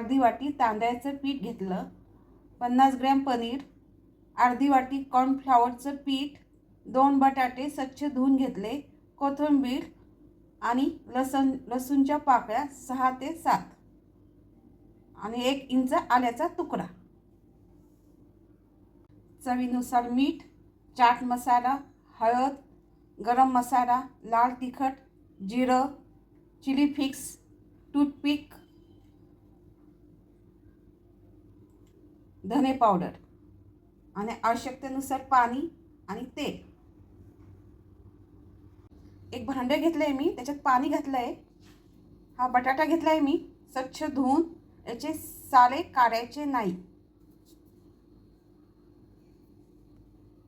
अर्धी वाटी तांदळाचं पीठ घेतलं. पन्नास ग्रॅम पनीर अर्धी वाटी कॉर्नफ्लॉवरचं पीठ दोन बटाटे स्वच्छ धुवून घेतले. कोथिंबीर आणि लसूण लसूणच्या पाकळ्या सहा ते सात. आणि एक इंच आल्याचा तुकडा. चवीनुसार मीठ चाट मसाला हळद गरम मसाला लाल तिखट जिरं चिली फिक्स टूथपिक धने पावडर आणि आवश्यकतेनुसार पाणी आणि तेल. एक भांडे घेतलं आहे मी त्याच्यात पाणी घातलं आहे हा बटाटा घेतला आहे मी स्वच्छ धुवून याचे साले काढायचे नाही.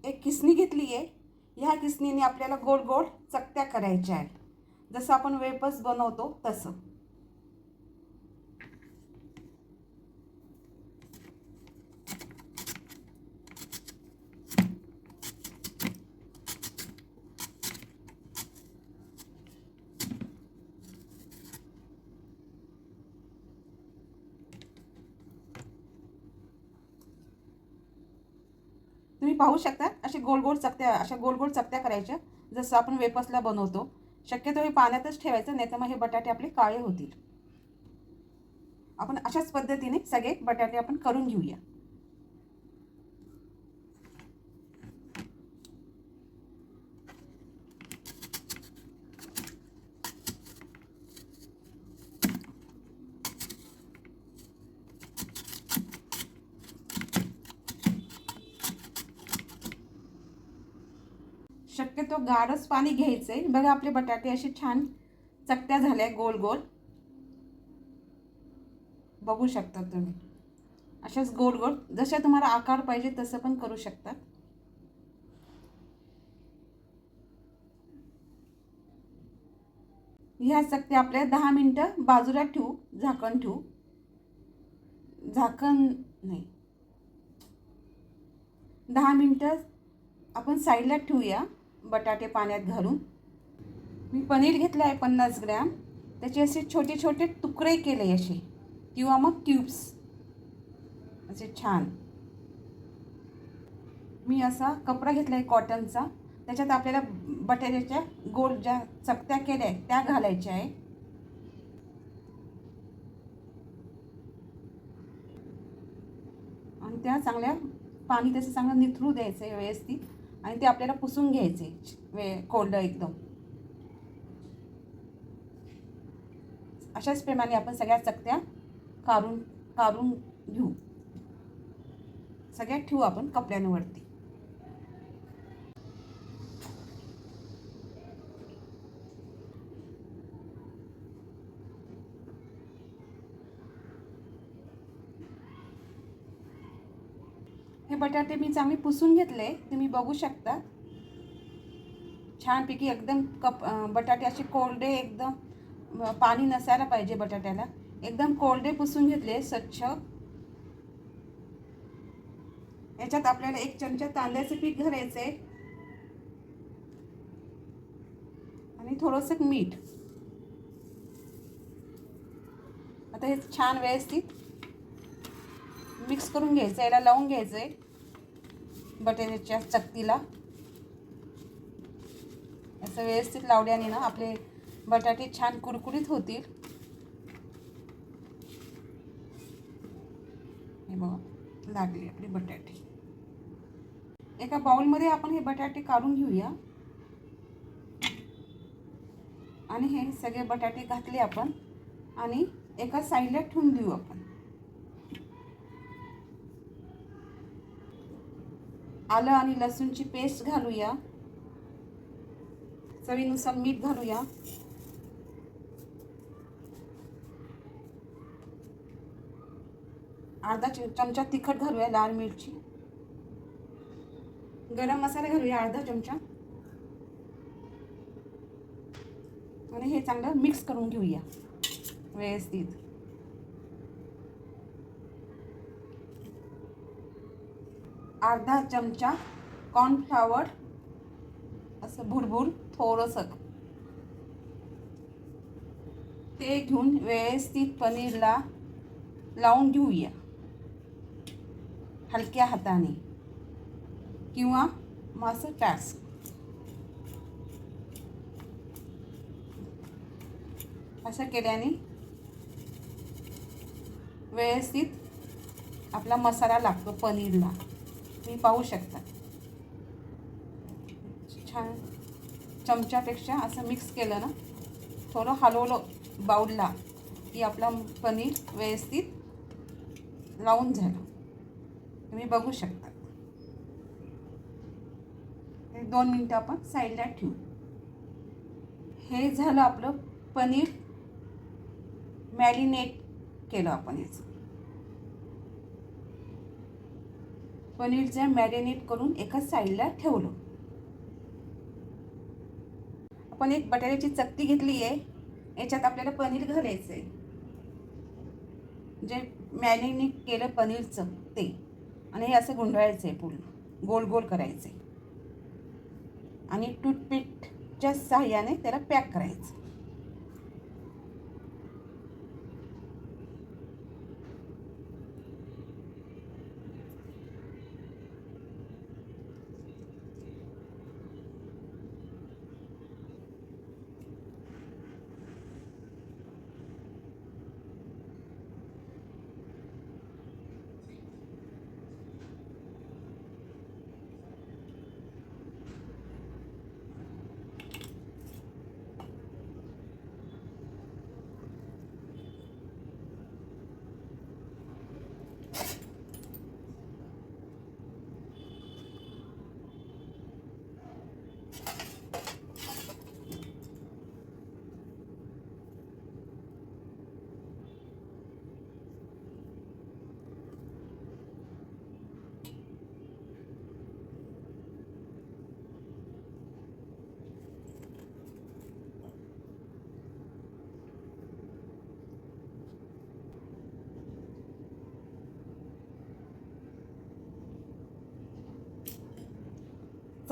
एक किसणी घेतली आहे ह्या किसणीने आपल्याला गोल गोल चकत्या करायच्या आहे जसं आपण वेपस बनवतो तसं. तुम्ही पाहू शकता असे गोल गोल चकत्या अशा गोल गोल चकत्या करायच्या जसं आपण वेपसला बनवतो. शक्यतो हे पाण्यातच ठेवायचं नाही तर मग हे बटाटे आपले काळे होतील. आपण अशाच पद्धतीने सगळे बटाटे आपण करून घेऊया. शक्यतो गारच पाणी घ्यायचं आहे बघा आपले बटाटे असे छान चकत्या झाल्या गोल गोल. बघू शकता तुम्ही. अशाच गोल गोल जशा तुम्हाला आकार पाहिजे तसं पण करू शकता. ह्या चकत्या आपल्या दहा मिनटं बाजूला ठेवू झाकण ठेवू. झाकण नाही. दहा मिनटं आपण साईडला ठेवूया. बटाटे पाण्यात घालून. मी पनीर घेतलं आहे पन्नास ग्रॅम. त्याचे असे छोटे छोटे तुकडे केले असे. किंवा मग क्यूब्स. असे छान. मी असा कपडा घेतला आहे कॉटनचा. त्याच्यात आपल्याला बटाट्याच्या गोल ज्या चकत्या केल्या आहेत त्या घालायच्या आहे. आणि त्या चांगल्या पाणी त्याचं चांगलं निथरू द्यायचं आहे व्यवस्थित. आणि ते आपल्याला पुसून घ्यायचे वे कोरडं एकदम. अशाच प्रमाणे आपण सगळ्या चकत्या काढून काढून घेऊ. सगळ्यात ठेवू आपण कपड्यांवरती हे बटाटे मी चांगले पुसून घेतले तुम्ही बघू शकता. छानपैकी एकदम कप बटाटे असे कोरडे एकदम पाणी नसायला पाहिजे बटाट्याला. एकदम कोरडे पुसून घेतले स्वच्छ. याच्यात आपल्याला एक चमचा तांदळाचं पीठ घालायचं आहे आणि थोडंसं मीठ. आता हे छान व्यवस्थित मिक्स करून घ्यायचं याला लावून घ्यायचं आहे बटाट्याच्या चकतीला. असं व्यवस्थित लावल्याने ना आपले बटाटे छान कुरकुरीत होतील. हे बघा लागले आपले बटाटे. एका बाउलमध्ये आपण हे बटाटे काढून घेऊया. आणि हे सगळे बटाटे घातले आपण. आणि एका साईडला ठेवून देऊ आपण. आलं आणि लसूणची पेस्ट घालूया. चवीनुसार मीठ घालूया. अर्धा चमचा तिखट घालूया लाल मिरची. गरम मसाला घालूया अर्धा चमचा. आणि हे चांगलं मिक्स करून घेऊया. व्यवस्थित. अर्धा चमचा कॉर्नफ्लावर असं भुरभुर थोडंसं. ते घेऊन व्यवस्थित पनीरला लावून घेऊया. हलक्या हाताने. किंवा मासं असं असं केल्याने व्यवस्थित आपला मसाला लागतो पनीरला. तुम्ही पाहू शकता. छान चमच्यापेक्षा असं मिक्स केलं ना थोडं हलवलं बाऊलला की आपला पनीर व्यवस्थित लावून झालं. तुम्ही बघू शकता. हे दोन मिनटं आपण साईडला ठेवू. हे झालं आपलं पनीर मॅरिनेट केलं आपण याचं. पनीरचं मॅरिनेट करून एका साईडला ठेवलं. आपण एक बटाट्याची चकती घेतली आहे याच्यात आपल्याला पनीर घालायचं आहे जे मॅरिनेट केलं पनीरचं ते. आणि हे असं गुंडाळायचं आहे पूर्ण. गोल गोल करायचं आहे आणि टूथपिकच्या सहाय्याने त्याला पॅक करायचं.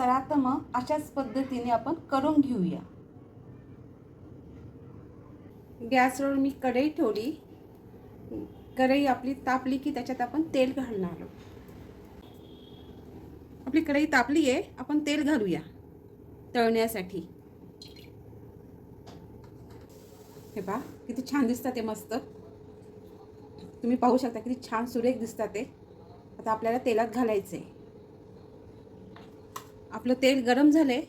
चला तर मग अशाच पद्धतीने आपण करून घेऊया. गॅसवर मी कढई ठेवली. कढई आपली तापली की त्याच्यात आपण तेल घालणार आहोत. आपली कढई तापली आहे आपण तेल घालूया तळण्यासाठी. हे पहा किती छान दिसतात ते मस्त. तुम्ही पाहू शकता किती छान सुरेख दिसतात ते. आता आपल्याला तेलात घालायचं आहे आपलं तेल गरम झालं आहे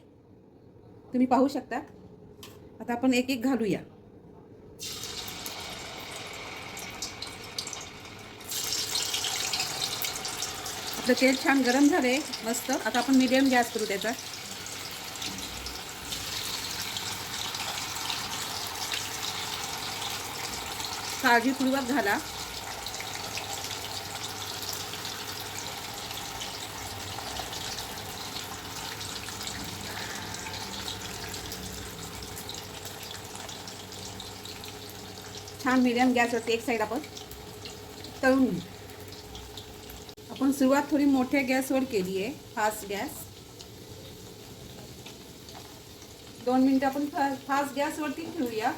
तुम्ही पाहू शकता. आता आपण एक एक घालूया. आपलं तेल छान गरम झालं आहे मस्त. आता आपण मिडियम गॅस करू त्याचा. काळजीपूर्वक घाला. छान मिडियम गॅसवरती एक साईड आपण तळून आपण सुरुवात थोडी मोठ्या गॅसवर केली आहे फास्ट गॅस दोन मिनटं आपण फा फास्ट गॅसवरती ठेवूया.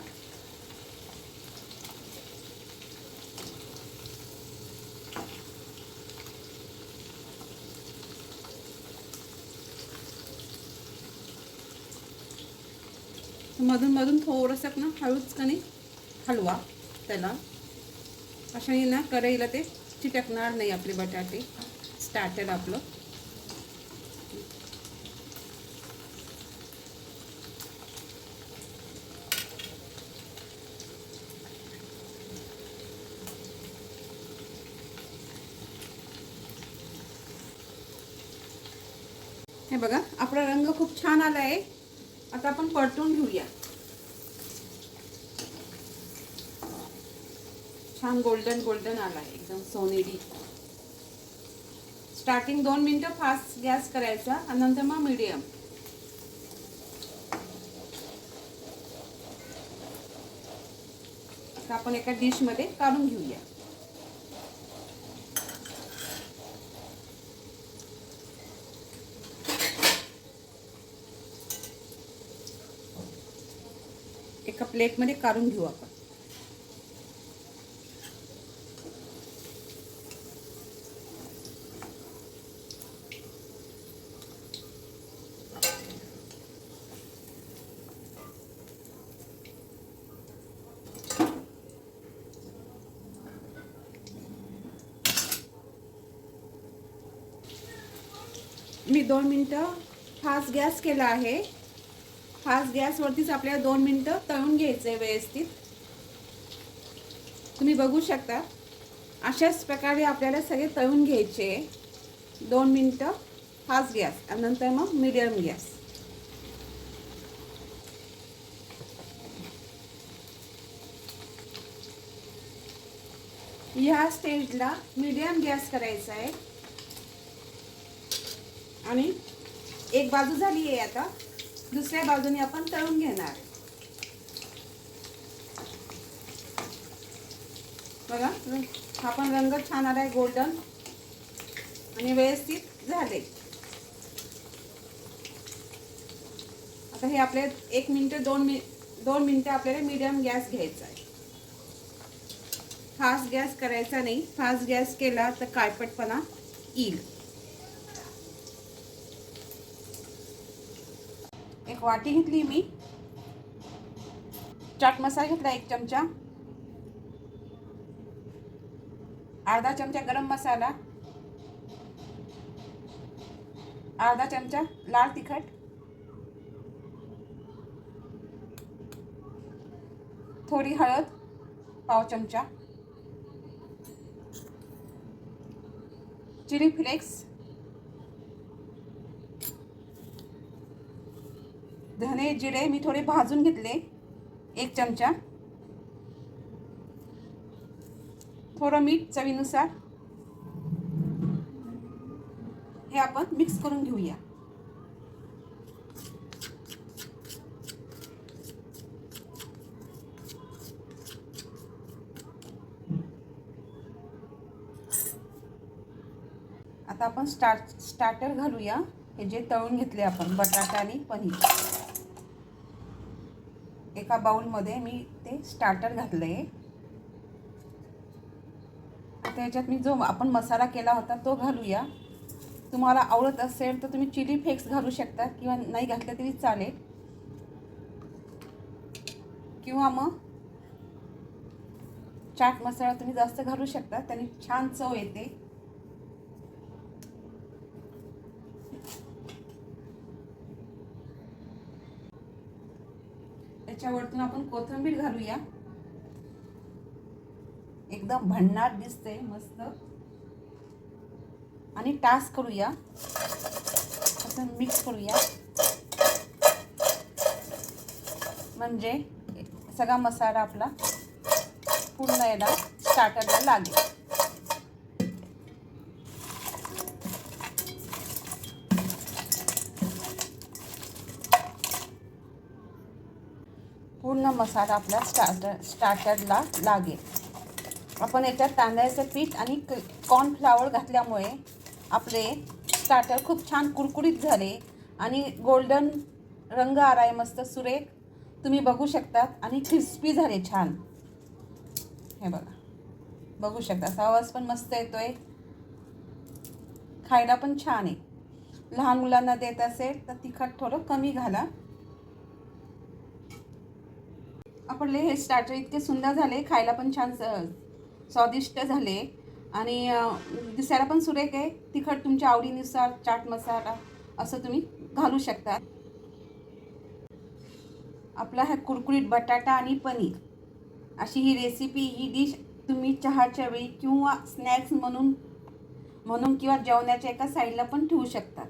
मधून मधून थोडंसं ना हळूच कणी हलवा. त्याला. अशाने ना कढईला ते चिटकणार नाही आपले बटाटे. स्टार्टर आपलं. हे बघा आपला रंग खूप छान आला आहे आता आपण परतून घेऊया. छान गोल्डन गोल्डन आला आहे. एकदम सोनेरी. स्टार्टिंग दोन मिनटं फास्ट गॅस करायचा आणि नंतर मग मीडियम आपण एका डिशमध्ये काढून घेऊया. एका प्लेटमध्ये काढून घेऊ आपण. मी दोन मिनटं फास्ट गॅस केला आहे. फास्ट गॅसवरतीच आपल्याला दोन मिनटं तळून घ्यायचं आहे व्यवस्थित. तुम्ही बघू शकता अशाच प्रकारे आपल्याला सगळे तळून घ्यायचे दोन मिनटं फास्ट गॅस आणि नंतर मग मीडियम गॅस. ह्या स्टेजला मीडियम गॅस करायचा आहे. आणि एक बाजू झाली आहे आता. दुसऱ्या बाजूने आपण तळून घेणार. बघा हा पण रंग छान आला आहे गोल्डन आणि व्यवस्थित झाले. आता हे आपले एक मिनटं दोन मिन दोन मिनटं आपल्याला मीडियम गॅस घ्यायचा आहे. फास्ट गॅस करायचा नाही. फास्ट गॅस केला तर काळपटपणा येईल. वाटी घेतली मी. चाट मसाला घेतला एक चमचा. अर्धा चमचा गरम मसाला. अर्धा चमचा लाल तिखट. थोडी हळद पाव चमचा. Chilli flakes. जिरे मी थोडे भाजून घेतले. एक चमचा. थोडं मीठ चवीनुसार. हे आपण मिक्स करून घेऊया. आता आपण स्टार्ट स्टार्टर घालूया. हे जे तळून घेतले आपण बटाटा आणि पनीर. एका बाउलमध्ये मी ते स्टार्टर घातलं आता याच्यात मी जो आपण मसाला केला होता तो घालूया. तुम्हाला आवडत असेल तर तुम्ही चिली फ्लेक्स घालू शकता किंवा नाही घातलं तरी चालेल. किंवा मग चाट मसाला तुम्ही जास्त घालू शकता त्याने छान चव येते. त्याच्यावरतून आपण कोथिंबीर घालूया. एकदम भन्नाट दिसते मस्त. आणि टास करूया. असं मिक्स करूया. म्हणजे सगळा मसाला आपला पूर्ण याला स्टार्टरला लागेल पूर्ण मसाला आपला स्टार्टर स्टार्टरला लागेल. आपण याच्यात तांदळाचं पीठ आणि कॉर्नफ्लावर घातल्यामुळे आपले स्टार्टर खूप छान कुरकुरीत झाले आणि गोल्डन रंग आला आहे मस्त सुरेख. तुम्ही बघू शकतात आणि क्रिस्पी झाले छान. हे बघा. बघू शकता. आवाज पण मस्त येतोय. खायला पण छान आहे. लहान मुलांना देत असेल तर तिखट थोडं कमी घाला. आपले हे स्टार्टर इतके सुंदर झाले खायला पण छान स्वादिष्ट झाले. आणि दिसायला पण सुरेख आहे. तिखट तुमच्या आवडीनुसार चाट मसाला असं तुम्ही घालू शकता. आपला हा कुरकुरीत बटाटा आणि पनीर. अशी ही रेसिपी ही डिश तुम्ही चहाच्या वेळी किंवा स्नॅक्स म्हणून म्हणून किंवा जेवणाच्या एका साईडला पण ठेवू शकता.